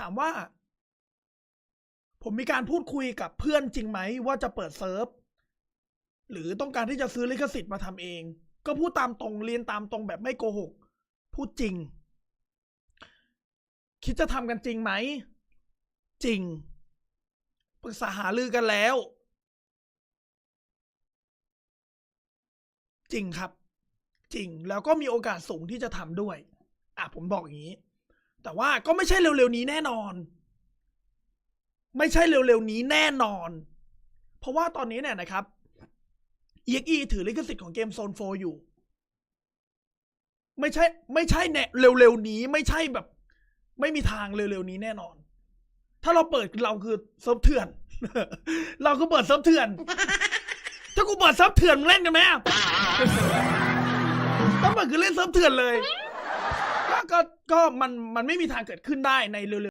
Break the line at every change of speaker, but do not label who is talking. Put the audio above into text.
ถามว่า ผมมีการพูดคุยกับเพื่อนจริงไหมว่าจะเปิดเซิร์ฟหรือต้องการที่จะซื้อลิขสิทธิ์มาทำเอง ก็พูดตามตรงเรียนตามตรงแบบไม่โกหก พูดจริง คิดจะทำกันจริงไหม จริงปรึกษาหารือกันแล้ว จริงครับ จริงแล้วก็มีโอกาสสูงที่จะทำด้วย อะผมบอกอย่างนี้ แต่ว่าก็ไม่ใช่เร็วๆนี้แน่นอน ไม่ใช่เร็วๆนี้แน่นอน เพราะว่าตอนนี้เนี่ยนะครับ EXE ถือลิขสิทธิ์ของเกมโซนโฟอยู่ ไม่ใช่ไม่ใช่แน่เร็วๆนี้ไม่ใช่แบบ ไม่มีทางเร็วๆนี้แน่นอน ถ้าเราเปิดเราคือเซิร์ฟเถื่อน เราก็เปิดเซิร์ฟเถื่อน ถ้ากูเปิดเซิร์ฟเถื่อนมึงเล่นกันไหมอะถ้ามันคือเล่นเซิร์ฟเถื่อนเลย ก็ก็มันมันไม่มีทางเกิดขึ้นได้ในเร็วๆ